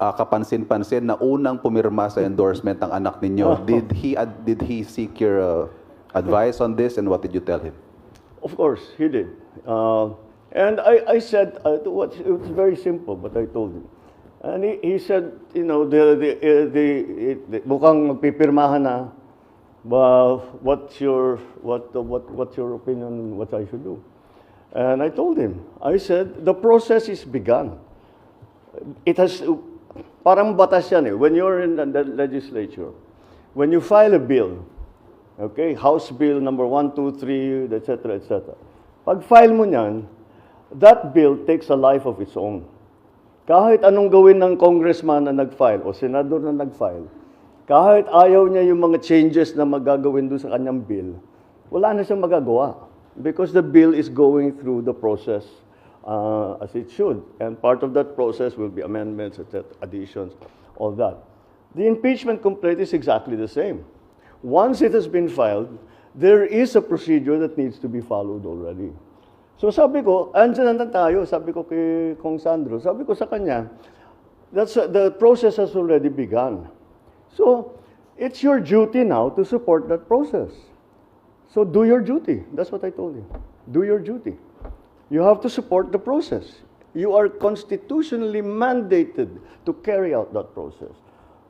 ah, kapansin-pansin na unang pumirma sa endorsement ng anak ninyo. Did he ad- did he seek your uh, advice on this and what did you tell him? Of course, he did. Uh, and I, I said, uh, what, it was very simple, but I told him. And he, he said, you know, the, the, uh, the, the, mukhang magpipirmahan na, but what's your, what, what, what's your opinion, what I should do? And I told him, I said, the process is begun. It has, parang batas yan eh. When you're in the legislature, when you file a bill, okay, House Bill number 1, 2, 3, etc., etc. Pag file mo niyan, that bill takes a life of its own. Kahit anong gawin ng congressman na nag-file o senador na nag-file, kahit ayaw niya yung mga changes na magagawin doon sa kanyang bill, wala na siyang magagawa. Because the bill is going through the process uh, as it should. And part of that process will be amendments, etc., additions, all that. The impeachment complaint is exactly the same. Once it has been filed, there is a procedure that needs to be followed already. So sabi ko, andyan na tayo, sabi ko kay Kong Sandro, sabi ko sa kanya, that's, the process has already begun. So, it's your duty now to support that process. So do your duty. That's what I told him. Do your duty. You have to support the process. You are constitutionally mandated to carry out that process.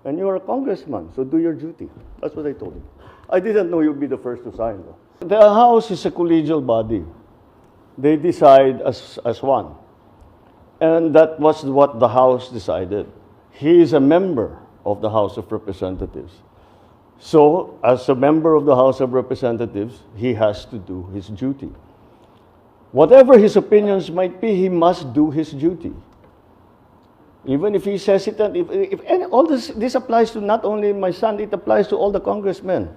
And you are a congressman, so do your duty. That's what I told him. I didn't know you'd be the first to sign. Though. The House is a collegial body. They decide as, as one. And that was what the House decided. He is a member of the House of Representatives. So, as a member of the House of Representatives, he has to do his duty. Whatever his opinions might be, he must do his duty. Even if he's hesitant, if, if any, all this, this applies to not only my son, it applies to all the congressmen.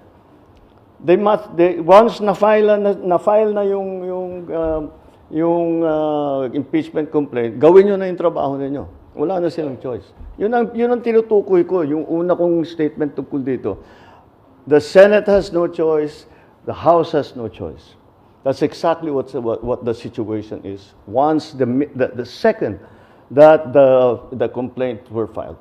They must, they, once na-file na, na-file na yung, yung, uh, yung uh, impeachment complaint, gawin nyo na yung trabaho ninyo. Wala na silang choice. Yun ang, yun ang tinutukoy ko, yung una kong statement tungkol dito. The Senate has no choice, the House has no choice. That's exactly what's, what, what the situation is. Once the, the, the second that the, the complaint were filed.